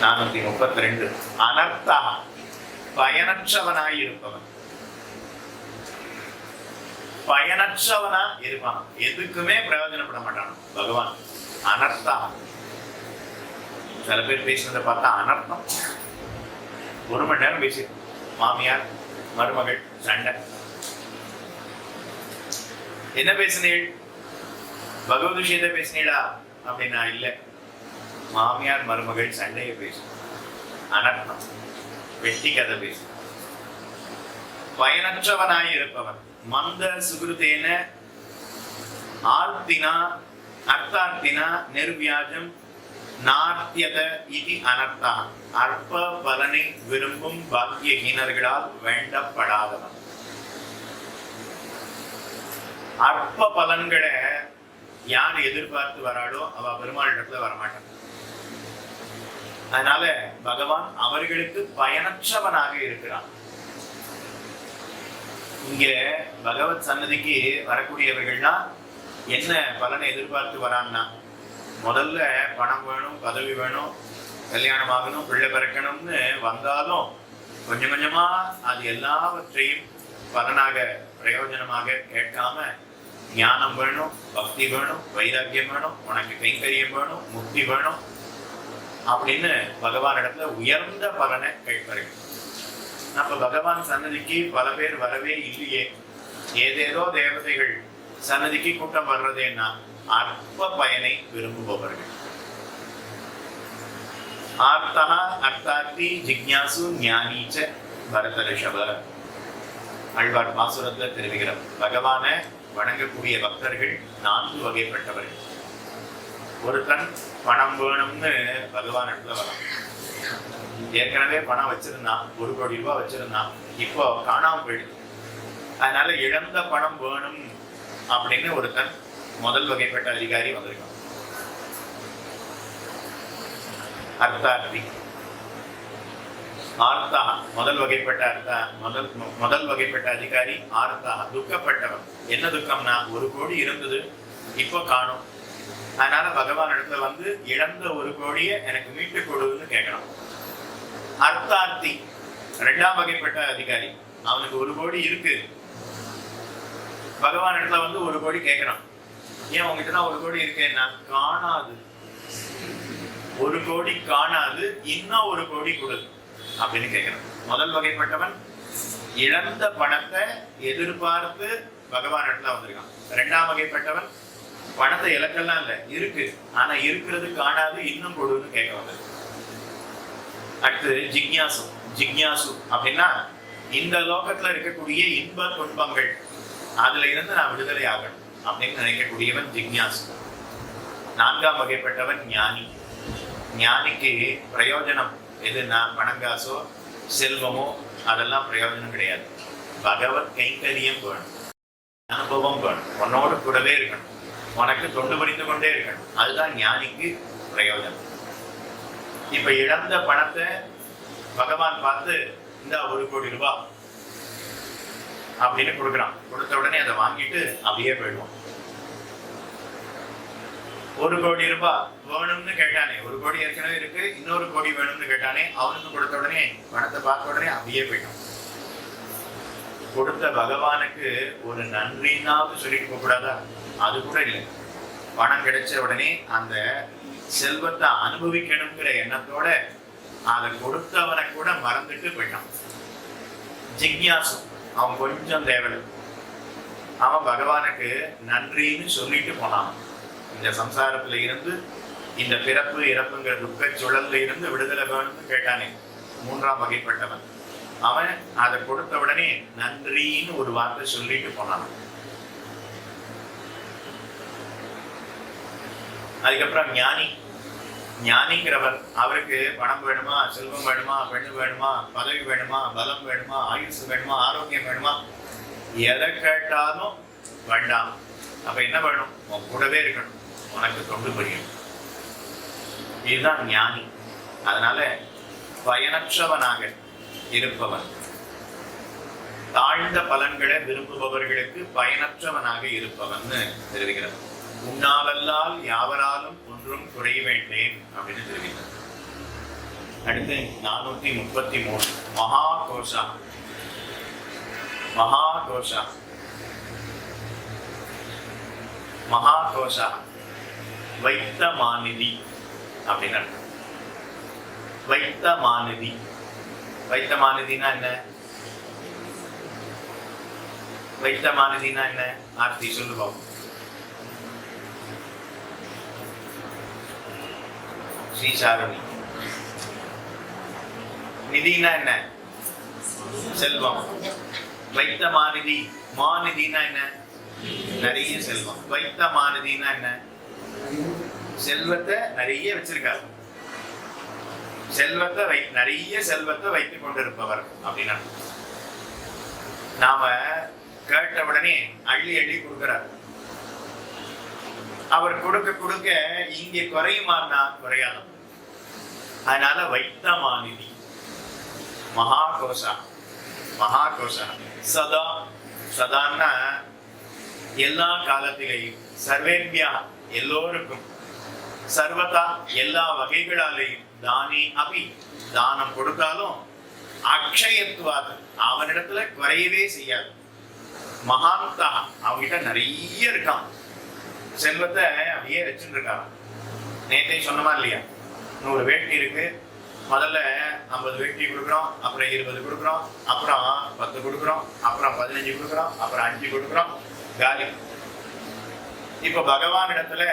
நானூத்தி முப்பத்தி ரெண்டு. அனர்த்தா பயனற்றவனாய் இருப்பவன் பயனற்றவனா இருப்பான். எதுக்குமே பிரயோஜனப்பட மாட்டான் பகவான். அனர்த்தா. சில பேர் பேசுனதை பார்த்தா அனர்த்தம். ஒரு மணி நேரம் பேசி மாமியார் மருமகள் சண்டை. என்ன பேசினீள்? பகவத் விஷயத்தை பேசினீளா? அப்படின்னா இல்ல. மாமியார் மருமகள் சண்டையை பேசு அனர்த்தம் வெட்டி கதை பேசு பயனற்றவனாய் இருப்பவன். மந்த சுகிருத்தேன ஆர்த்தினா அர்த்தார்த்தினா நிர்வியாஜம் நாத்தியத இது அனர்த்தா. அற்ப பலனை விரும்பும் பாக்கியஹீனர்களால் வேண்டப்படாதவன். அற்ப பலன்களை யார் எதிர்பார்த்து வராளோ அவ பெருமாள் இடத்துல வரமாட்டான். அதனால பகவான் அவர்களுக்கு பயனற்றவனாக இருக்கிறான் இங்க பகவத் சன்னதிக்கு வரக்கூடியவர்கள்னா என்ன பலனை எதிர்பார்த்து வரான்னா முதல்ல பணம் வேணும் பதவி வேணும் கல்யாணம் ஆகணும் பிள்ளை பிறக்கணும்னு வந்தாலும் கொஞ்சம் கொஞ்சமா அது எல்லாவற்றையும் பலனாக பிரயோஜனமாக கேட்காம ஞானம் வேணும் பக்தி வேணும் வைராக்கியம் வேணும் உனக்கு கைங்கரியம் வேணும் முக்தி வேணும் அப்படின்னு பகவான் இடத்துல உயர்ந்த பலனை கேட்பார்கள் நம்ம பகவான் சன்னதிக்கு பல பேர் வரவே இல்லையே. ஏதேதோ தேவதைகள் சன்னதிக்கு கூட்டம் வர்றதேன்னா அற்ப பயனை விரும்புபவர்கள். ஆர்த்தா அர்த்தார்த்தி ஜிக்ஞாசு ஞானீச்ச பரத ரிஷப அழ்வார் பாசுரத்துல தெரிவிக்கிறோம். பகவான வணங்கக்கூடிய பக்தர்கள் நான்கு வகைப்பட்டவர்கள். ஒருத்தன் பணம் வேணும்னு பகவான் இடத்துல வரலாம் ஏற்கனவே பணம் வச்சிருந்தான் ஒரு கோடி ரூபாய் வச்சிருந்தான். இப்போ காணாமல் போயிடுது. அதனால இழந்த பணம் வேணும் அப்படின்னு ஒருத்தன் முதல் வகைப்பட்ட அதிகாரி வந்திருக்கான். அர்த்தார்த்தி. ஆர்த்தா முதல் வகைப்பட்ட அர்த்தா முதல் முதல் வகைப்பட்ட அதிகாரி ஆர்த்தா. துக்கப்பட்டவன். என்ன துக்கம்னா ஒரு கோடி இருந்தது இப்போ காணும். அதனால பகவான் இடத்துல வந்து இழந்த ஒரு கோடியை எனக்கு மீட்டு கொடுன்னு கேட்கணும் அர்த்தார்த்தி ரெண்டாம் வகைப்பட்ட அதிகாரி. அவனுக்கு ஒரு கோடி இருக்கு. பகவான் இடத்துல வந்து ஒரு கோடி கேட்கணும் ஏன் உங்ககிட்டதான் ஒரு கோடி இருக்கேன்னா காணாது. ஒரு கோடி காணாது. இன்னும் ஒரு கோடி கொடு அப்படின்னு கேட்கிறான். முதல் வகைப்பட்டவன் இழந்த பணத்தை எதிர்பார்த்து பகவான் இடத்துல வந்திருக்கான். ரெண்டாம் வகைப்பட்டவன் பணத்தை இலக்கெல்லாம் இல்ல இருக்கு. ஆனா இருக்கிறது காணாது இன்னும் கொடுன்னு கேட்க வந்தது. அடுத்து ஜிக்யாசு. ஜிக்யாசு அப்படின்னா இந்த லோகத்துல இருக்கக்கூடிய இன்ப துன்பங்கள். அதுல இருந்து நான் விடுதலை ஆகணும் அப்படின்னு நினைக்கக்கூடியவன் ஜிக்யாசு. நான்காம் வகைப்பட்டவன் ஞானி. ஞானிக்கு பிரயோஜனம் எதுனா பணங்காசோ செல்வமோ அதெல்லாம் பிரயோஜனம் கிடையாது. பகவத் கைங்கரியம் வேணும். அனுபவம் வேணும். உன்னோடு கூடவே இருக்கணும். உனக்கு தொண்டு புரிந்து கொண்டே இருக்கணும் அதுதான் ஞானிக்கு பிரயோஜனம். இப்ப இழந்த பணத்தை பகவான் பார்த்து இந்த ஒரு கோடி ரூபாய் அப்படின்னு கொடுக்குறான். கொடுத்த உடனே அதை வாங்கிட்டு அப்படியே போயிடுவோம் ஒரு கோடி ரூபாய் வேணும்னு கேட்டானே ஒரு கோடி ஏற்கனவே இருக்கு இன்னொரு கோடி வேணும்னு கேட்டானே அவனுக்கு கொடுத்த உடனே பணத்தை பார்த்த உடனே அப்படியே போயிட்டான். கொடுத்த பகவானுக்கு ஒரு நன்றினாவது சொல்லிட்டு போக கூடாதா அது கூட இல்லை பணம் கிடைச்ச உடனே அந்த செல்வத்தை அனுபவிக்கணுங்கிற எண்ணத்தோட அதை கொடுத்தவனை கூட மறந்துட்டு போயிட்டான். ஜிக்யாசம் அவன் கொஞ்சம் தேவலை. அவன் பகவானுக்கு நன்றின்னு சொல்லிட்டு போனான். இந்த சம்சாரத்துல இருந்து இந்த பிறப்பு இறப்புங்கிற துக்க சுழல்ல இருந்து விடுதலை வேணும்னு கேட்டானே. மூன்றாம் வகைப்பட்டவன். அவன் அதை கொடுத்த உடனே நன்றின்னு ஒரு வார்த்தை சொல்லிட்டு போனான். அதுக்கப்புறம் ஞானி. ஞானிங்கிறவர் அவருக்கு பணம் வேணுமா செல்வம் வேணுமா பெண்ணு வேணுமா பதவி வேணுமா பலம் வேணுமா ஆயுசு வேணுமா ஆரோக்கியம் வேணுமா? எதை கேட்டாலும் வேண்டாம். அப்ப என்ன வேணும்? உன் கூடவே இருக்கணும். உனக்கு தொண்டு புரியும். இதுதான் ஞானி. அதனால பயனற்றவனாக இருப்பவன். தாழ்ந்த பலன்களை விரும்புபவர்களுக்கு பயனற்றவனாக இருப்பவன் தெரிவிக்கிறார். உன்னாலல்லால் யாவராலும் ஒன்றும் குறைய வேண்டேன் அப்படின்னு தெரிவித்தார். அடுத்து நானூத்தி முப்பத்தி மூணு மகா கோஷா மகா கோஷா மகா கோஷா வைத்த மாநிதி அப்படின்னு வைத்த மாநிதி வைத்த மாநிதினா என்ன? வைத்த மாநிதினா என்ன? ஆர்த்தி சொல்லுவோம் ஸ்ரீசாரணி. நிதினா என்ன? செல்வம். வைத்த மாநிதி மாநிதினா என்ன? நிறைய செல்வம். வைத்த மாநிதினா என்ன? செல்வத்தை நிறைய வச்சிருக்காரு. செல்வத்தை வை நிறைய செல்வத்தை வைத்துக் கொண்டிருப்பவர் அப்படின்னா நாம கேட்ட உடனே அள்ளி அள்ளி கொடுக்கிறார். அவர் கொடுக்க கொடுக்க இங்கே குறையுமான்னா குறையாத அதனால வைத்த மாநிதி மகா கோஷா மகா கோஷா சதா. சதான்னா எல்லா காலத்திலேயும் சர்வேபியா எல்லோருக்கும் சர்வதா எல்லா வகைகளாலேயும் தானே அபி. தானம் கொடுத்தாலும் அக்ஷயத்துவாது. அவனிடத்துல குறையவே செய்யாது. மகாந்தா. அவங்கிட்ட நிறைய இருக்கான். செல்வத்தை அப்படியே வச்சுட்டு இருக்கான் நேத்தே சொன்னமா இல்லையா? நூறு வேட்டி இருக்கு. முதல்ல ஐம்பது வேட்டி கொடுக்குறோம் அப்புறம் இருபது கொடுக்குறோம் அப்புறம் பத்து கொடுக்குறோம் அப்புறம் பதினஞ்சு கொடுக்குறோம் அப்புறம் அஞ்சு கொடுக்குறோம். காலி. இப்போ பகவான் இடத்துல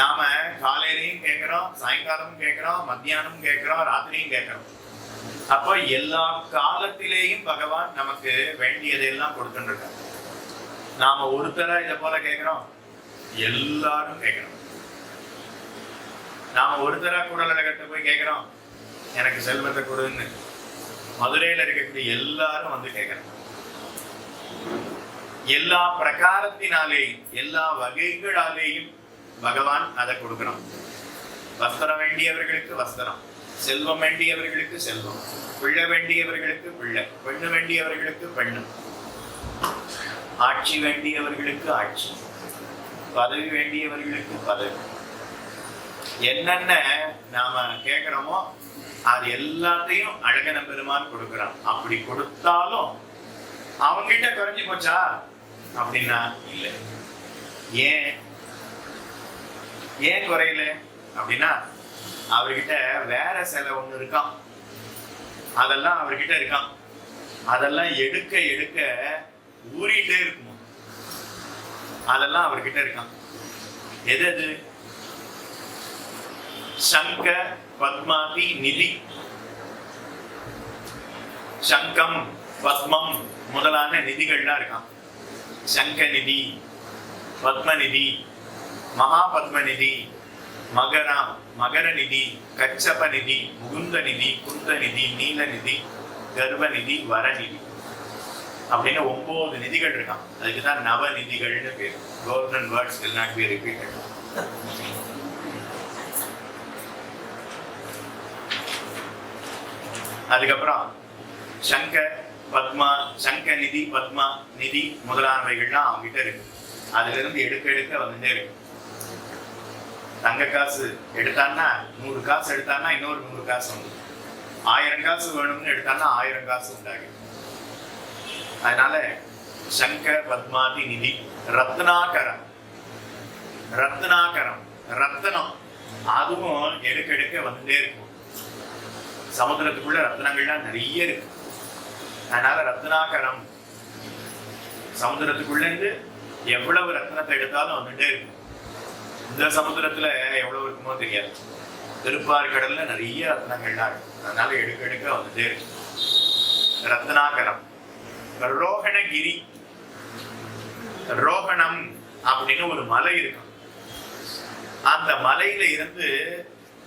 நாம காலையிலையும் கேட்கிறோம் சாயங்காலமும் கேட்கிறோம் மத்தியானமும் கேட்கிறோம் ராத்திரியும் கேட்கிறோம். அப்போ எல்லா காலத்திலேயும் பகவான் நமக்கு வேண்டியதையெல்லாம் கொடுத்துட்டு இருக்கார். நாம ஒருத்தர இதை போல கேட்கிறோம். எல்லாரும் கேட்கிறோம். நாம குடல் அழகட்ட போய் கேட்கிறோம். எனக்கு செல்வத்தை கொடுன்னு. மதுரையில் இருக்கக்கூடிய எல்லாரும் வந்து கேட்கிறோம். எல்லா பிரகாரத்தினாலேயும் எல்லா வகைகளாலேயும் பகவான் அதை கொடுக்கணும். வஸ்திரம் வேண்டியவர்களுக்கு வஸ்திரம் செல்வம் வேண்டியவர்களுக்கு செல்வம் பிள்ளை வேண்டியவர்களுக்கு பிள்ளை பெண்ணு வேண்டியவர்களுக்கு பெண்ணு ஆட்சி வேண்டியவர்களுக்கு ஆட்சி. பதவி வேண்டியவர்களுக்கு பதவி. என்னென்ன நாம கேட்கிறோமோ அது எல்லாத்தையும் அழகன பெருமான் கொடுக்கிறான். அப்படி கொடுத்தாலும் அவங்கிட்ட குறைஞ்சு போச்சா? அப்படின்னா இல்லை. ஏன்? ஏன் குறையல? அப்படின்னா அவர்கிட்ட வேற சில ஒண்ணு இருக்கான் அதெல்லாம் அவர்கிட்ட இருக்கான் அதெல்லாம் எடுக்க எடுக்க ஊறிட்டே இருக்கும். அதெல்லாம் அவர்கிட்ட இருக்கான். எது அது? சங்க பத்மாதி நிதி. சங்கம் பத்மம் முதலான நிதிகள்லாம் இருக்கான். சங்க நிதி பத்மநிதி மகா பத்மநிதி மகரம் மகர நிதி கச்சப நிதி முகுந்த நிதி குந்த நிதி நீல நிதி கர்வ நிதி வரநிதி அப்படின்னு ஒன்பது நிதிகள் இருக்கான் அதுக்கு தான் நவ நிதிகள்னு பேர். கவர்னன் வேர்ட்ஸ் will not அதுக்கப்புறம் சங்க பத்மா சங்க நிதி பத்மா நிதி முதலானவைகள்லாம் அவங்ககிட்ட இருக்கு. அதுல இருந்து எடுக்க எடுக்க வந்துட்டே இருக்கு. தங்க காசு எடுத்தான்னா நூறு காசு எடுத்தான்னா இன்னொரு நூறு காசு வந்து ஆயிரம் காசு வேணும்னு எடுத்தான்னா ஆயிரம் காசு உண்டாகும் அதனால சங்கர் பத்மாதி நிதி ரத்னாகரம். ரத்னாகரம் ரத்னம். அதுவும் எடுக்க எடுக்க வந்துட்டே இருக்கும். சமுத்திரத்துக்குள்ள ரத்னங்கள்லாம் நிறைய இருக்கு. அதனால ரத்னாகரம் சமுதிரத்துக்குள்ள இருந்து எவ்வளவு ரத்னத்தை எடுத்தாலும் வந்துட்டே இருக்கும். இந்த சமுதிரத்துல எவ்வளவு இருக்குமோ தெரியாது. திருப்பார்கடல்ல நிறைய ரத்னங்கள்லாம் இருக்கு. அதனால எடுக்க எடுக்க வந்துட்டே இருக்கு ரத்னாகரம். ரோகணகிரி ரோகணம் அப்படின்னு ஒரு மலை இருக்கும். அந்த மலையில இருந்து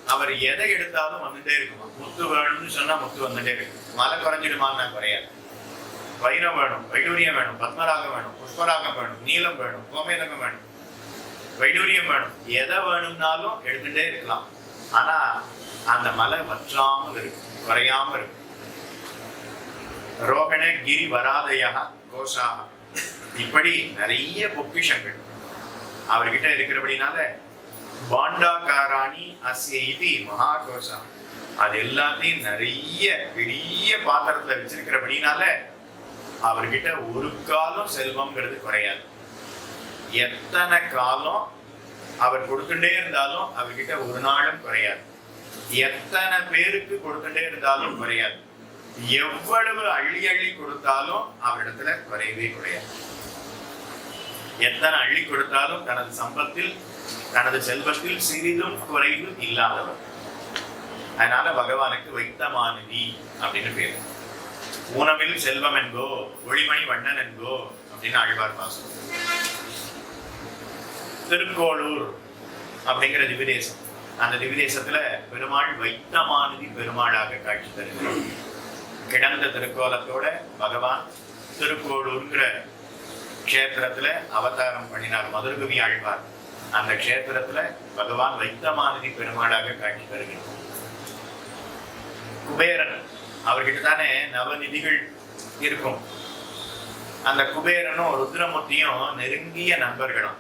அவர் எதை எடுத்தாலும் வந்துட்டே இருக்குமா. முத்து வேணும்னு சொன்னா முத்து வந்துட்டே இருக்கும். மலை குறைஞ்சிடுமான்னா குறையாது. வைரம் வேணும் வைடூரியம் வேணும் பத்மராகம் வேணும் புஷ்பராகம் வேணும் நீலம் வேணும் கோமேதகம் வேணும் வைடூரியம் வேணும். எதை வேணும்னாலும் எடுத்துட்டே இருக்கலாம். ஆனா அந்த மலை வற்றாமல் இருக்கும் குறையாம இருக்கும். ரோகண கிரி வராதயா கோஷாக இப்படி நிறைய பொக்கிஷங்கள். அவர்கிட்ட இருக்கிறபடினால பாண்டாகாராணி அஸ்ய இது மகாகோஷா அது எல்லாத்தையும் நிறைய பெரிய பாத்திரத்துல வச்சிருக்கிறபடினால அவர்கிட்ட ஒரு காலம் செல்வம்ங்கிறது குறையாது. எத்தனை காலம் அவர் கொடுத்துட்டே இருந்தாலும் அவர்கிட்ட ஒரு நாளும் குறையாது. எத்தனை பேருக்கு கொடுத்துட்டே இருந்தாலும் குறையாது. எவ்வளவு அள்ளி அள்ளி கொடுத்தாலும் அவரிடத்துல குறையவே குறையாது. எத்தனை அள்ளி கொடுத்தாலும் தனது சம்பத்தில் தனது செல்வத்தில் சிறிதும் குறைவு இல்லாதவர். அதனால பகவானுக்கு வைத்தமானவி அப்படின்னு பேரு. ஊனமில் செல்வம் என்போ ஒளிமணி வண்ணன் என்போ அப்படின்னு ஆழ்வார் பாசம் திருக்கோளூர் அப்படிங்கிற திவிதேசம் அந்த திவிதேசத்துல பெருமாள் வைத்தமானதி பெருமாளாக காட்சி தருகிறார். கிடந்த திருக்கோலத்தோட பகவான் திருக்கோளூர்ங்கிற க்ஷேத்திரத்துல அவதாரம் பண்ணினார். மதுரகவி ஆழ்வார். அந்த க்ஷேத்திரத்துல பகவான் வைத்தமானதி பெருமாளாக காட்சி தருகிறார். குபேரன் அவர்கிட்ட தானே நவநிதிகள் இருக்கும். அந்த குபேரனும் ருத்ரமூர்த்தியும் நெருங்கிய நண்பர்களும்.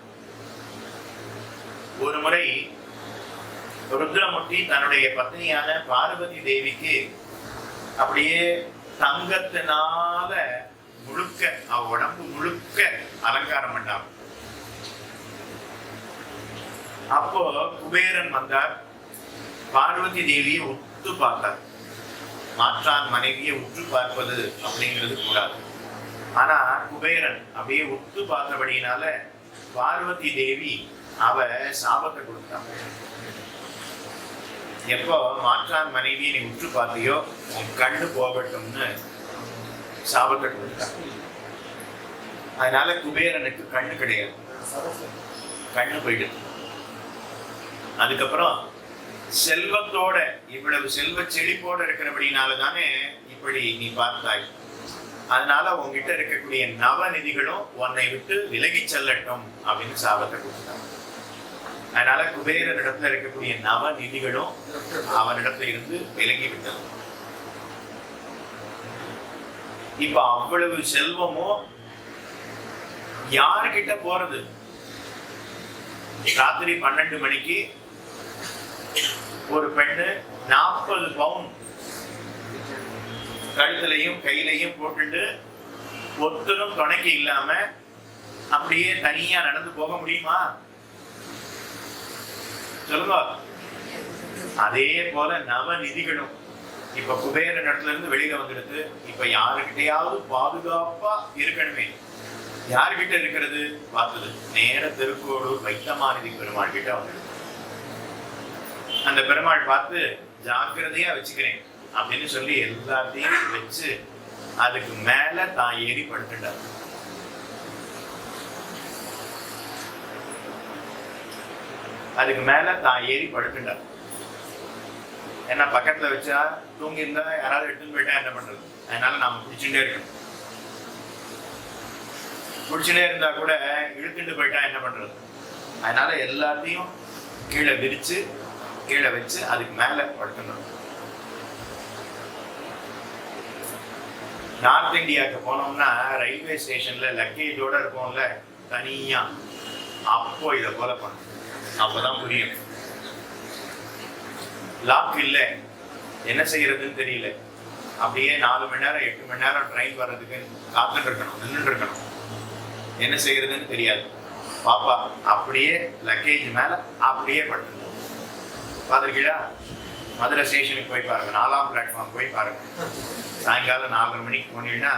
ஒரு முறை ருத்ரமூர்த்தி தன்னுடைய பத்னியான பார்வதி தேவிக்கு அப்படியே தங்கத்தினால முழுக்க அவ உடம்பு முழுக்க அலங்காரம் பண்ணார் அப்போ குபேரன் வந்தார். பார்வதி தேவியை உத்து பார்த்தார். மாற்றான் மனைவியை உற்று பார்ப்பது அப்படிங்கிறது கூடாது. ஆனா குபேரன் அப்படியே உத்து பார்த்தபடியினால பார்வதி தேவி அவ சாபத்தை கொடுத்தான் எப்போ மாற்றான் மனைவியை நீ உற்று பார்த்தியோ உன் கண்ணு போகட்டும்னு சாபத்தை கொடுத்தான். அதனால குபேரனுக்கு கண்ணு கிடையாது. கண்ணு போயிடுது. அதுக்கப்புறம் செல்வத்தோட இவ்வளவு செல்வ செழிப்போட இருக்கிறபடினால தானே இப்படி நீ பார்த்தாய். அதனால உன்கிட்ட இருக்கக்கூடிய நவநிதிகளும் உன்னை விட்டு விலகி செல்லட்டும் அப்படின்னு சாபத்தை கொடுத்தாங்க அதனால குபேரனிடத்துல இடத்துல இருக்கக்கூடிய நவநிதிகளும் அவனிடத்துல இருந்து விலகி விட்டது இப்ப அவ்வளவு செல்வமும் யாருக்கிட்ட போறது? ராத்திரி பன்னெண்டு மணிக்கு ஒரு பெண்ணு நாற்பது பவுன் கழுத்துலையும் கையிலையும் போட்டுட்டு ஒத்தரும் துணைக்கு இல்லாம அப்படியே தனியா நடந்து போக முடியுமா? சொல்லுங்க. அதே போல நவநிதிகளும் இப்ப குபேர இடத்துல இருந்து வெளியில வந்துடுது. இப்ப யாருக்கிட்டையாவது பாதுகாப்பா இருக்கணுமே. யாருக்கிட்ட இருக்கிறது? பார்த்தது. நேர திருக்கோடு வைத்தமாநிதி பெருமாள் கிட்ட வந்துடுது. அந்த பெருமாள் பார்த்து ஜாக்கிரதையா வச்சுக்கிறேன். அப்படின்னு சொல்லி எல்லாத்தையும் வச்சு அதுக்கு மேல தான் ஏறி படுத்துட்டார் அதுக்கு மேலே தான் ஏறி படுத்துட்டார் ஏன்னா பக்கத்தில் வச்சா தூங்கியிருந்தா யாராவது எடுத்துன்னு போயிட்டா என்ன பண்றது? அதனால நாம பிடிச்சுட்டே இருக்கணும் பிடிச்சுட்டே இருந்தால் கூட இழுத்துட்டு போயிட்டா என்ன பண்றது? அதனால எல்லாத்தையும் கீழே விரிச்சு கீழே வச்சு அதுக்கு மேலே படுத்துணும் நார்த் இந்தியாவுக்கு போனோம்னா ரயில்வே ஸ்டேஷன்ல லக்கேஜோட இருப்போம்ல தனியா. அப்போ இதை போல பண்ணணும் அப்பதான் புரியும். லாக் இல்ல. என்ன செய்யறதுன்னு தெரியல. அப்படியே நாலு மணி நேரம் எட்டு மணி நேரம் ட்ரெயின் வர்றதுக்கு காத்துட்டு இருக்கணும் நின்றுட்டு இருக்கணும். என்ன செய்யறதுன்னு தெரியாது. பாப்பா அப்படியே லக்கேஜ் மேல அப்படியே படுத்துக்கணும் பார்த்துருக்கீங்களா மதுரை ஸ்டேஷனுக்கு போய் பாருங்க. நாலாம் பிளாட்ஃபார்ம் போய் பாருங்க. சாயங்காலம் நாலரை மணிக்கு போனீங்கன்னா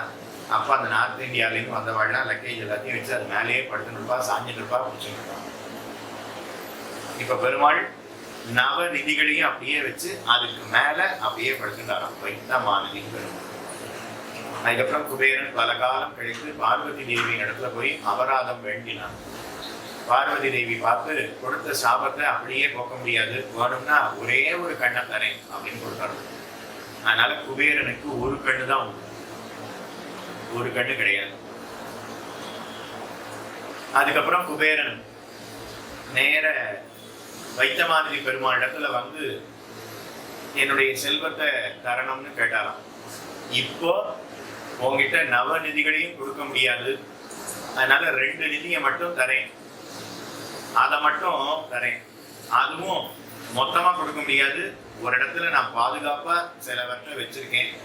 அப்போ அந்த நார்த் இந்தியாவிலேருந்து வந்தவாள்லாம் லக்கேஜ் எல்லாத்தையும் வச்சு அது மேலேயே படுத்துட்டு இருப்பா சாஞ்சிட்டு இருப்பா பிடிச்சிட்டு இருப்பா. இப்போ பெருமாள் நவ நிதிகளையும் அப்படியே வச்சு அதுக்கு மேல அப்படியே படுத்துட்டாராம். வைத்தமானதி பெருமாள். அதுக்கப்புறம் குபேரன் பல காலம் கழித்து பார்வதி தேவியின் இடத்துல போய் அபராதம் வேண்டினான். பார்வதி தேவி பார்த்து கொடுத்த சாபத்தை அப்படியே போக்க முடியாது. வேணும்னா ஒரே ஒரு கண்ணை தரேன் அப்படின்னு கொடுத்தாரு. அதனால குபேரனுக்கு ஒரு கண்ணு தான் உண்டு. ஒரு கண்ணு கிடையாது. அதுக்கப்புறம் குபேரன் நேர வைத்தமானதி பெருமாள் இடத்துல வந்து என்னுடைய செல்வத்தை தரணும்னு கேட்டாராம். இப்போ உங்ககிட்ட நவ நிதிகளையும் கொடுக்க முடியாது. அதனால ரெண்டு நிதியை மட்டும் தரேன். அதை மட்டும் தரேன். அதுவும் மொத்தமா கொடுக்க முடியாது. ஒரு இடத்துல நான் பாதுகாப்பா சிலவற்றை வச்சிருக்கேன்.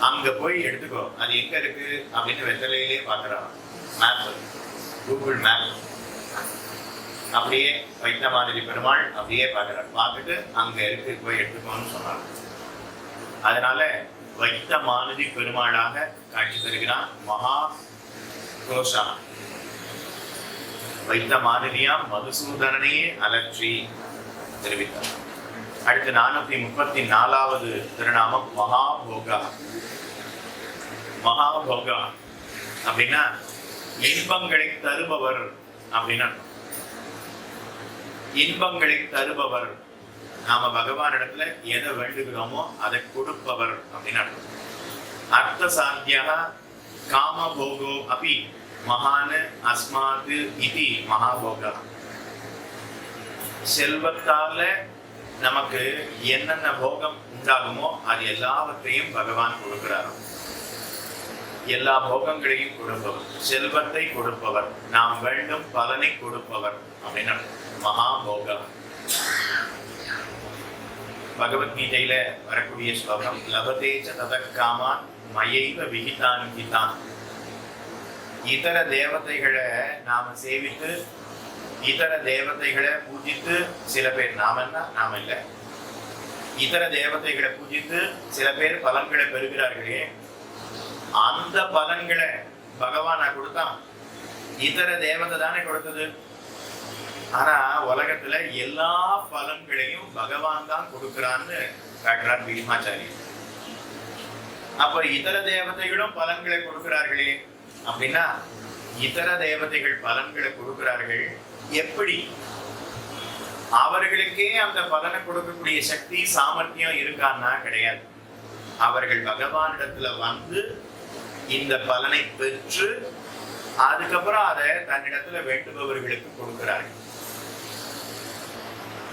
அங்க போய் எடுத்துக்கோ. அது எங்க இருக்கு? அப்படின்னு வெத்தலையிலே பாக்குறான் மேப் கூகுள் மேப் அப்படியே வைத்த மாதிரி பெருமாள் அப்படியே பார்க்கிறார். பார்த்துட்டு அங்க இருக்கு போய் எடுத்துக்கோன்னு சொன்னார் அதனால வைத்த மானதி பெருமாளாக காட்சி தருகிறான் மகா கோஷா. வைத்த மானதியாம் மதுசூதனனையே அலற்றி தெரிவித்தார். அடுத்து நானூத்தி முப்பத்தி நாலாவது திருநாமம் மகாபோகா மகாபோகா அப்படின்னா இன்பங்களை தருபவர் அப்படின்னு இன்பங்களை தருபவர். நாம பகவான் இடத்துல எதை வேண்டுகிறோமோ அதை கொடுப்பவர் அப்படின்னு அர்த்தம். அர்த்த சாத்தியா காமபோகோ அப்படி மகான் அஸ்மாத் இது மகாபோகா. செல்வத்தால நமக்கு என்னென்ன போகம் உண்டாகுமோ அது எல்லாவற்றையும் பகவான் கொடுக்கிறார். எல்லா போகங்களையும் கொடுப்பவர். செல்வத்தை கொடுப்பவர். நாம் வேண்டும் பலனை கொடுப்பவர் அப்படின்னு மகாபோகம். பகவத்கீதையில வரக்கூடிய ஸ்லோகம் லபதே ச மயைவ விகிதான் கிதான் இதர தேவதைகளை நாம சேவித்து இதர தேவதைகளை பூஜித்து சில பேர் நாமன்னா நாம இல்ல. இதர தேவதைகளை பூஜித்து சில பேர் பலன்களை பெறுகிறார்களே. அந்த பலன்களை பகவானா கொடுத்தான். இதர தேவதை தானே கொடுத்தது? ஆனா உலகத்துல எல்லா பலன்களையும் பகவான் தான் கொடுக்கிறான்னு காட்டுறார் பீஷ்மாச்சாரி அப்ப இதர தேவதைகளும் பலன்களை கொடுக்கிறார்களே. அப்படின்னா இதர தேவதைகள் பலன்களை கொடுக்கிறார்கள். எப்படி? அவர்களுக்கே அந்த பலனை கொடுக்கக்கூடிய சக்தி சாமர்த்தியம் இருக்கான்னா கிடையாது. அவர்கள் பகவானிடத்துல வந்து இந்த பலனை பெற்று அதுக்கப்புறம் அதை தன்னிடத்துல வேண்டுபவர்களுக்கு கொடுக்கிறார்கள்.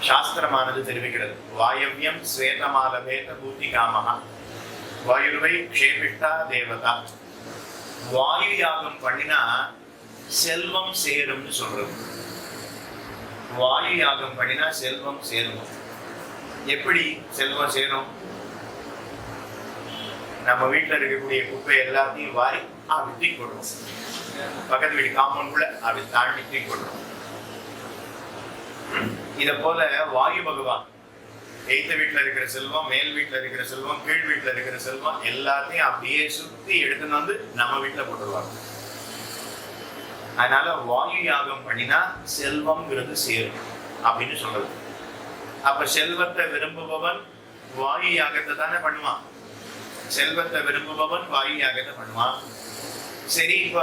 சாஸ்திரமானது தெரிவிக்கிறது. வாயவ்யம் ஸ்வேதமாலபேத பூத்தி காமகா வாயுவை க்ஷேபிஷ்டா தேவதா. வாயு யாகம் பண்ணினா செல்வம் சேரும்னு சொல்றது. வாயு யாகம் பண்ணினா செல்வம் சேரும். எப்படி செல்வம் சேரும்? நம்ம வீட்டில் இருக்கக்கூடிய குப்பை எல்லாத்தையும் வாரி அப்படி தூக்கி போடுவோம். பக்கத்து வீடு காம்பவுண்ட்குள்ள அப்படி தாண்டி தூக்கி போடுறோம் இத போல வாயு பகவான் எய்த்த வீட்டுல இருக்கிற செல்வம் மேல் வீட்டுல இருக்கிற செல்வம் கீழ் வீட்டுல இருக்கிற செல்வம் எல்லாத்தையும் அப்படியே சுத்தி எடுத்துன்னு வந்து நம்ம வீட்டுல போட்டுருவாங்க. அதனால வாயு யாகம் பண்ணினா செல்வம்ங்கிறது சேரும் அப்படின்னு சொல்றது. அப்ப செல்வத்தை விரும்புபவன் வாயு யாகத்தை தானே பண்ணுவான். செல்வத்தை விரும்புபவன் வாயு யாகத்தை பண்ணுவான். சரி இப்ப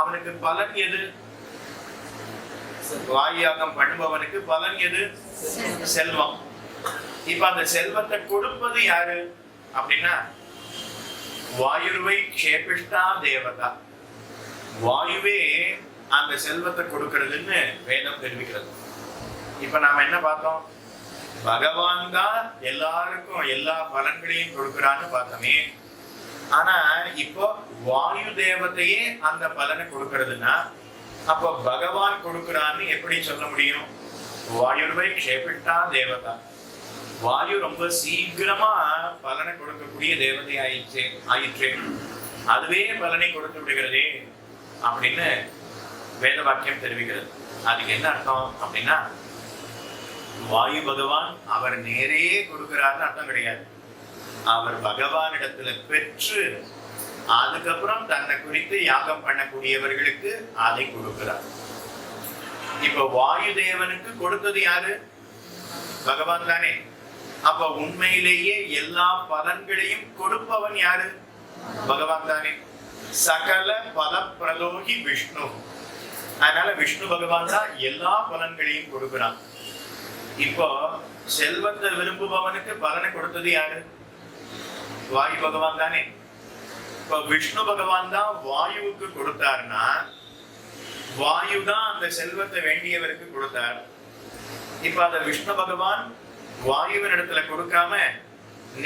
அவனுக்கு பலன் எது? வாயாகம் பண்ணுபவனுக்கு பலன் எது? செல்வம். இப்ப அந்த செல்வத்தை கொடுப்பது யாரு? அப்படின்னா வாயுவை க்ஷேபிஷ்டா தேவதா. வாயுவே அந்த செல்வத்தை கொடுக்கறதுன்னு வேதம் தெரிவிக்கிறது. இப்ப நாம என்ன பார்த்தோம்? பகவான் தான் எல்லாருக்கும் எல்லா பலன்களையும் கொடுக்கிறான்னு பார்த்தோமே. ஆனா இப்போ வாயு தேவத்தையே அந்த பலனை கொடுக்கறதுன்னா அப்போ பகவான் கொடுக்கிறான்னு எப்படி சொல்ல முடியும்? வாயுவை க்ஷேபிட்டா தேவதா. வாயு ரொம்ப சீக்கிரமா பலனை கொடுக்கக்கூடிய தேவதை ஆயிடுச்சு ஆயிற்று. அதுவே பலனை கொடுத்து விடுகிறதே அப்படின்னு வேத வாக்கியம் தெரிவிக்கிறது. அதுக்கு என்ன அர்த்தம் அப்படின்னா வாயு பகவான் அவர் நேரே கொடுக்கிறார்னு அர்த்தம் கிடையாது. அவர் பகவானிடத்துல பெற்று அதுக்கப்புறம் தன்னை குறித்து யாகம் பண்ணக்கூடியவர்களுக்கு அதை கொடுக்கிறார். இப்ப வாயு தேவனுக்கு கொடுத்தது யாரு? பகவான் தானே. அப்ப உண்மையிலேயே எல்லா பலன்களையும் கொடுப்பவன் யாரு? பகவான் தானே. சகல பல பிரலோகி விஷ்ணு. அதனால விஷ்ணு பகவான் தான் எல்லா பலன்களையும் கொடுக்கிறான். இப்போ செல்வத்தை விரும்புபவனுக்கு பலனை கொடுத்தது யாரு? வாயு பகவான் தானே. இப்ப விஷ்ணு பகவான் தான் வாயுவுக்கு கொடுத்தாருன்னா வாயு தான் அந்த செல்வத்தை வேண்டியவருக்கு கொடுத்தார். இப்ப அந்த விஷ்ணு பகவான் வாயுவின் இடத்துல கொடுக்காம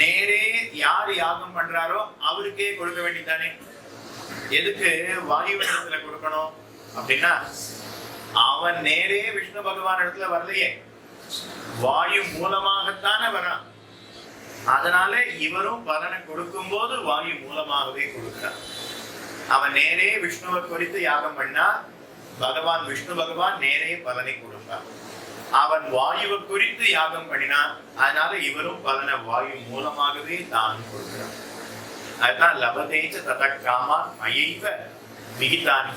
நேரே யார் யாகம் பண்றாரோ அவருக்கே கொடுக்க வேண்டியதானே எதுக்கு வாயுவின் இடத்துல கொடுக்கணும் அப்படின்னா அவன் நேரே விஷ்ணு பகவான் இடத்துல வரலையே. வாயு மூலமாகத்தானே வரான். அதனால இவரும் பலனை கொடுக்கும்போது வாயு மூலமாகவே கொடுக்கிறார். அவன் நேரே விஷ்ணுவை குறித்து யாகம் பண்ணா பகவான் விஷ்ணு பகவான் நேரே பலனை கொடுப்பார். அவன் வாயுவை குறித்து யாகம் பண்ணினான் அதனால இவரும் பலனை வாயு மூலமாகவே தான் கொடுக்கிறான் அதுதான் லபதேச்ச ததக்காமான் காமான் மயைவ விகிதான்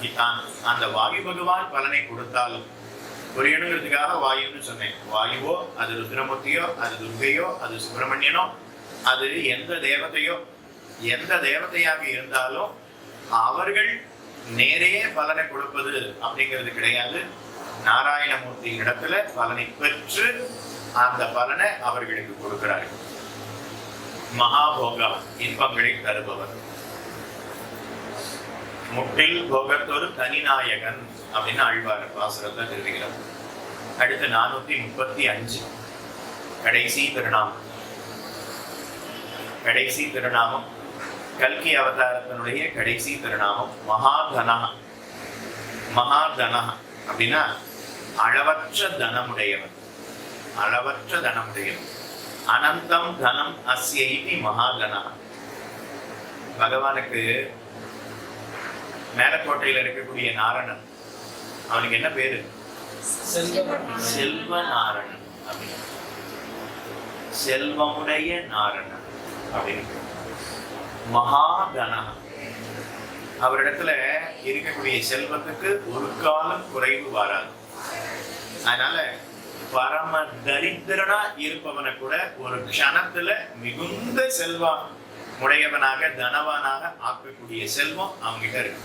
அந்த வாயு பகவான் பலனை கொடுத்தாலும் புரியணுங்கிறதுக்காக வாயுன்னு சொன்னேன். வாயுவோ அது ருத்ரமூர்த்தியோ அது துர்கையோ அது சுப்பிரமணியனோ அது எந்த தேவதையோ எந்த தேவதையாக இருந்தாலும் அவர்கள் நேரே பலனை கொடுப்பது அப்படிங்கிறது கிடையாது. நாராயணமூர்த்தி இடத்துல பலனை பெற்று அந்த பலனை அவர்களுக்கு கொடுக்கிறார்கள் மகாபோகம் இன்பங்களை தருபவர். முட்டில் போகத்தொரு தனிநாயகன். அப்படின்னு ஆழ்வார் பாசுரத்தை தெரிவிக்கிறார். அடுத்து நானூத்தி முப்பத்தி அஞ்சு. கடைசி திருநாமம். கடைசி திருநாமம். கல்கி அவதாரத்தினுடைய கடைசி திருநாமம். மகாதனா மகாதனா அப்படின்னா அளவற்ற தனமுடையவன் அளவற்ற தனமுடையவன் அனந்தம் தனம் அஸ்ய இதி மகாதனா பகவானுக்கு மேலக்கோட்டையில இருக்கக்கூடிய நாரணன் அவனுக்கு என்ன பேரு? செல்வ நாரணன் அப்படின்னு. செல்வமுடைய நாரணன் அப்படின்னு. மகாதனா அவரிடத்துல இருக்கக்கூடிய செல்வத்துக்கு ஒரு காலம் குறைவு வராது. அதனால பரம தரித்திரனா இருப்பவனை கூட ஒரு க்ஷணத்துல மிகுந்த செல்வம் உடையவனாக தனவானாக ஆக்கக்கூடிய செல்வம் அவங்ககிட்ட இருக்கு.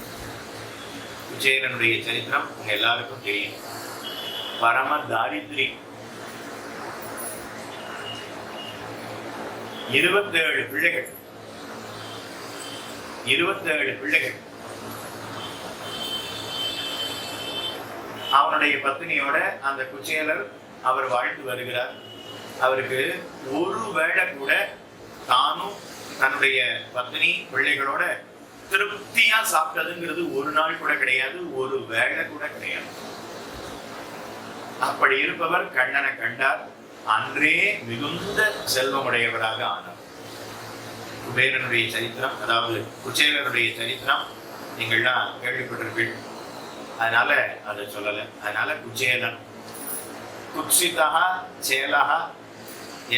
குச்சேலனுடைய சரித்திரம் உங்கள் எல்லாருக்கும் தெரியும். பரம தாரித்ரி. இருபத்தேழு பிள்ளைகள். இருபத்தேழு பிள்ளைகள். அவனுடைய பத்தினியோட அந்த குச்சேலர் அவர் வாழ்ந்து வருகிறார். அவருக்கு ஒரு வேளை கூட தானும் தன்னுடைய பத்தினி பிள்ளைகளோட திருப்தியா சாப்பிட்டதுங்கிறது ஒரு நாள் கூட கிடையாது ஒரு வேலை கூட கிடையாது. அப்படி இருப்பவர் கண்ணனை கண்டார். அன்றே மிகுந்த செல்வமுடையவராக ஆனார். குபேரனுடைய சரித்திரம் அதாவது குச்சேலனுடைய சரித்திரம் நீங்கள்லாம் கேள்விப்பட்டிருப்பீர்கள் அதனால அதை சொல்லலை. அதனால குச்சேலன். குட்சிதா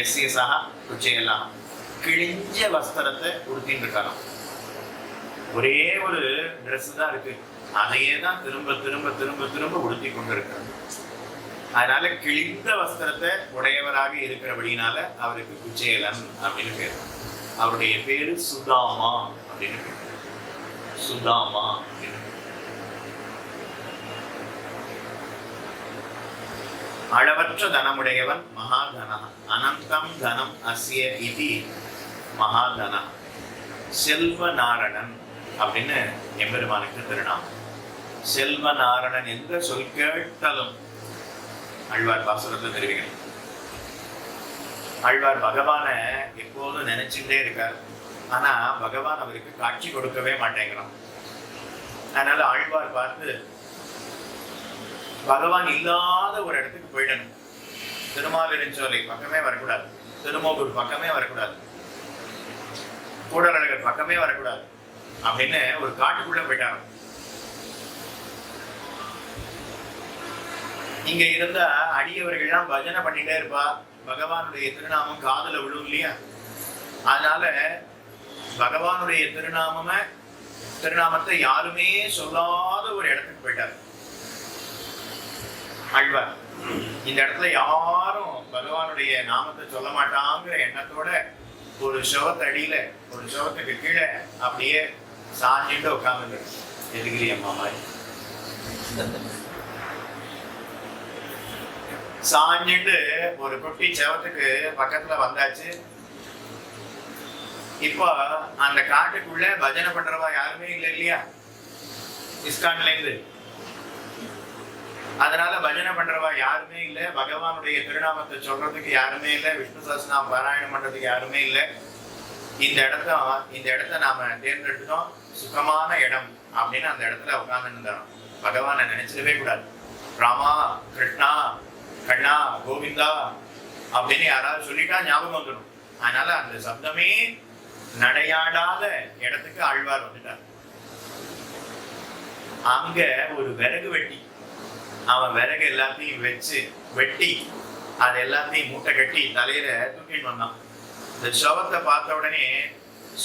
எஸ் எஸ்எஸ்ஆ குச்சேலா கிழிஞ்ச வஸ்திரத்தை உடுத்தின்னு இருக்கலாம் ஒரே ஒரு ட்ரெஸ் தான் இருக்கு. அதையே தான் திரும்ப திரும்ப திரும்ப திரும்ப உடுத்தி கொண்டிருக்காங்க அதனால கிழிந்த வஸ்திரத்தை உடையவராக இருக்கிறபடினால அவருக்கு குச்சேலன் அப்படின்னு பேர். அவருடைய பேரு சுதாமா அப்படின்னு பேர். சுதாமா அப்படின்னு அளவற்ற தனமுடையவன் மகாதன. அனந்தம் தனம் அசிய இதி மகாதன. செல்வ நாரணன் அப்படின்னு எம்பெருமானுக்கு திருநாம் செல்வ நாரணன் என்ற சொல் கேட்டாலும் அழ்வார் பாசுரத்தை தெரிவிக்கணும். ஆழ்வார் பகவானை எப்போதும் நினைச்சுட்டே இருக்கார். ஆனா பகவான் அவருக்கு காட்சி கொடுக்கவே மாட்டேங்கிறான். அதனால ஆழ்வார் பார்த்து பகவான் இல்லாத ஒரு இடத்துக்கு போயிடணும். திருமாலிருஞ்சோலை பக்கமே வரக்கூடாது. திருமோகூர் பக்கமே வரக்கூடாது. கூடலழகர் பக்கமே வரக்கூடாது. அப்படின்னு ஒரு காட்டுக்குள்ள போயிட்டாங்க. இங்க இருந்தா அடியவர்கள்லாம் பஜனை பண்ணிட்டே இருப்பா. பகவானுடைய திருநாமம் காதுல விழும் இல்லையா? அதனால பகவானுடைய திருநாமம திருநாமத்தை யாருமே சொல்லாத ஒரு இடத்துக்கு போயிட்டார். ஆழ்வார் இந்த இடத்துல யாரும் பகவானுடைய நாமத்தை சொல்ல மாட்டாங்கிற எண்ணத்தோட ஒரு சுவத்து அடியில ஒரு சுவத்துக்கு கீழே அப்படியே சாஞ்சிட்டு உட்கார்ந்து எதுகிரி அம்மா மாதிரி? சாஞ்சிட்டு ஒரு குட்டி செவத்துக்கு பக்கத்துல வந்தாச்சு. இப்போ அந்த காட்டுக்குள்ள பஜனை பண்றவா யாருமே இல்லை இல்லையா? இஸ்கான்ல இருந்து அதனால பஜனை பண்றவா யாருமே இல்ல. பகவானுடைய திருநாமத்தை சொல்றதுக்கு யாருமே இல்ல. விஷ்ணு சஹஸ்ரநாமம் பாராயணம் பண்றதுக்கு யாருமே இல்ல. இந்த இடத்த இந்த இடத்த நாம தேர்ந்தெடுத்தோம் சுகமான இடம் அப்படின்னு அந்த இடத்துல உட்கார்ந்து இருந்தாராம் பகவானை நினைச்சிடவே கூடாது. ராமா கிருஷ்ணா கண்ணா கோவிந்தா அப்படின்னு யாராவது சொல்லிட்டா ஞாபகம் வந்துடும். அதனால அந்த சப்தமே நடையாடாத இடத்துக்கு ஆழ்வார் வந்துட்டார். அங்க ஒரு விறகு வெட்டி அவன் விறகு எல்லாத்தையும் வச்சு வெட்டி அது எல்லாத்தையும் மூட்டை கட்டி தலையில தூக்கிட்டு வந்தான். இந்த சவத்தை பார்த்த உடனே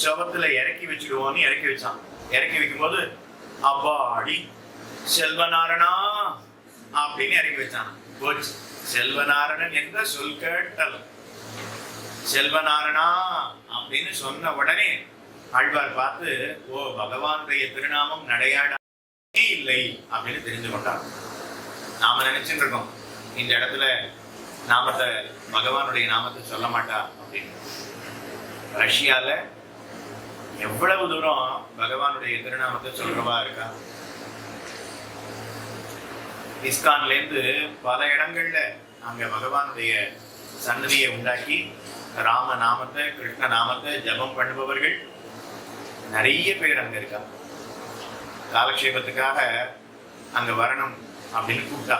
சவத்துல இறக்கி வச்சுடுவோம்னு இறக்கி வச்சான் இறக்கி வைக்கும்போது அப்பாடி செல்வநாரணா அப்படின்னு இறக்கி வச்சான் போச்சு. செல்வநாரணன் என்ற சொல் கேட்டல். செல்வநாரணா அப்படின்னு சொன்ன உடனே ஆழ்வார் பார்த்து ஓ பகவானுடைய திருநாமம் நடையாடே இல்லை அப்படின்னு தெரிந்து கொண்டார். நாம நினைச்சுட்டு இருக்கோம் இந்த இடத்துல நாமத்தை பகவானுடைய நாமத்தை சொல்ல மாட்டா அப்படின்னு. ரஷ்யால எவ்வளவு தூரம் பகவானுடைய திருநாமத்தை சொல்றவா இருக்கா? இஸ்கான்ல இருந்து பல இடங்கள்ல அங்க பகவானுடைய சன்னதியை உண்டாக்கி ராம நாமத்தை கிருஷ்ண நாமத்தை ஜபம் பண்ணுபவர்கள் நிறைய பேர் அங்க இருக்கா? காலக்ஷேபத்துக்காக அங்க வரணும் அப்படின்னு கூப்பிட்டா.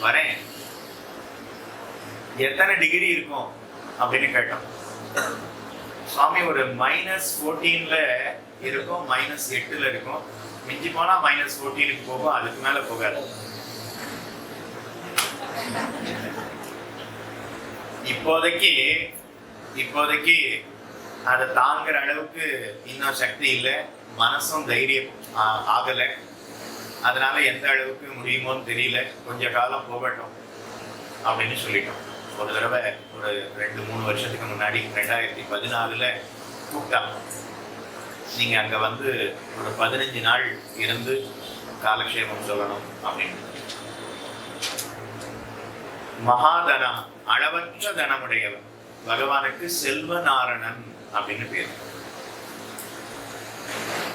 வரேன். எத்தனை டிகிரி இருக்கும் அப்படின்னு கேட்டோம். சுவாமி ஒரு மைனஸ் ஃபோர்டீன்ல இருக்கும் மைனஸ் எட்டுல இருக்கும். மிஞ்சி போனா மைனஸ் ஃபோர்டீனுக்கு போகும் அதுக்கு மேல போகாது. இப்போதைக்கு இப்போதைக்கு அதை தாங்குற அளவுக்கு இன்னும் சக்தி இல்லை. மனசும் தைரியம் ஆகலை. அதனால எந்த அளவுக்கு முடியுமோன்னு தெரியல. கொஞ்ச காலம் போகட்டும் அப்படின்னு சொல்லிட்டோம். ஒரு தடவை ஒரு ரெண்டு மூணு வருஷத்துக்கு முன்னாடி ரெண்டாயிரத்தி பதினாலுல கூப்பிட்டாங்க நீங்க அங்க வந்து ஒரு பதினஞ்சு நாள் இருந்து காலக்ஷேபம் சொல்லணும் அப்படின்னு. மகாதனம் அளவற்ற தனமுடையவன். பகவானுக்கு செல்வநாரணன் அப்படின்னு பேர்.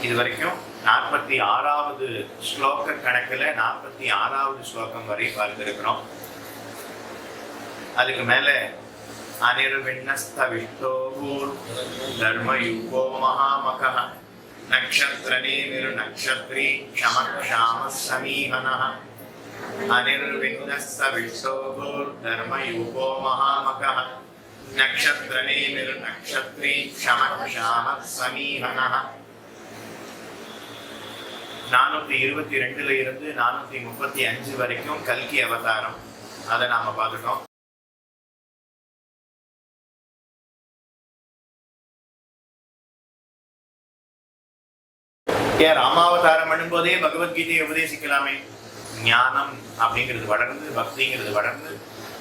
இது வரைக்கும் நாற்பத்தி ஆறாவது ஸ்லோக கணக்குல நாற்பத்தி ஆறாவது ஸ்லோகம் வரை பார்த்துருக்கிறோம். அதுக்கு மேல அனிர்விண்ணஸ்த விஷ்டோபூர் தர்மயுகோ மகாமக. நக்ஷத்ரனே நிரு நக்ஷத்ரி க்ஷமக்ஷாம சமீஹனः அனிர்விண்ணஸ்த விஷ்டோபூர் தர்மயுகோ மகாமக. நக்ஷத்ரனே நிரு நக்ஷத்ரி க்ஷமக்ஷாம சமீஹனः நானூற்றி இருபத்தி ரெண்டுல இருந்து நானூற்றி முப்பத்தி அஞ்சு வரைக்கும் கல்கி அவதாரம். அதை நாம பார்த்துட்டோம். ஏன் ராமாவதாரம் பண்ணும்போதே பகவத்கீதையை உபதேசிக்கலாமே. ஞானம் அப்படிங்கிறது வளர்ந்து பக்திங்கிறது வளர்ந்து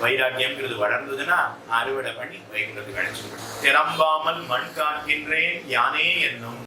வைராக்கியம்ங்கிறது வளர்ந்ததுன்னா அறுவடை பண்ணி வைகுண்டத்துக்கு அழைச்சிருக்கணும் திறம்பாமல் மண் காக்கின்றேன் யானே என்னும்